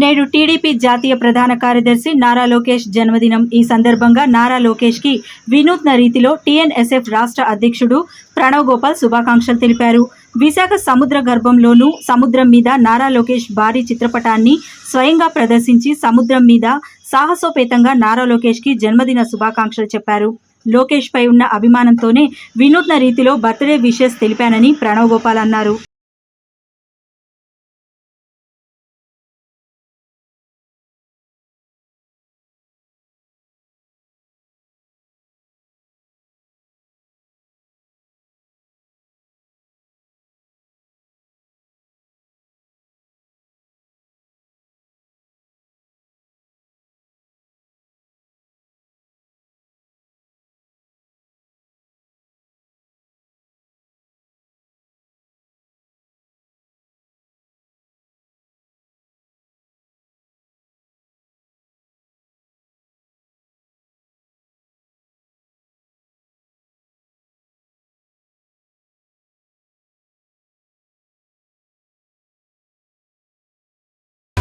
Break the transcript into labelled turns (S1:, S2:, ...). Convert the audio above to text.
S1: నేడు టీడీపీ జాతీయ ప్రధాన కార్యదర్శి నారా లోకేష్ జన్మదినం. ఈ సందర్భంగా నారా లోకేష్కి వినూత్న రీతిలో టీఎన్ఎస్ఎఫ్ రాష్ట్ర అధ్యక్షుడు ప్రణవ్ గోపాల్ శుభాకాంక్షలు తెలిపారు. విశాఖ సముద్ర గర్భంలోనూ సముద్రం మీద నారా లోకేష్ భారీ చిత్రపటాన్ని స్వయంగా ప్రదర్శించి సముద్రం మీద సాహసోపేతంగా నారా లోకేష్కి జన్మదిన శుభాకాంక్షలు చెప్పారు. లోకేష్ పై ఉన్న అభిమానంతోనే వినూత్న రీతిలో బర్త్డే విషెస్ తెలిపానని ప్రణవ్ గోపాల్ అన్నారు.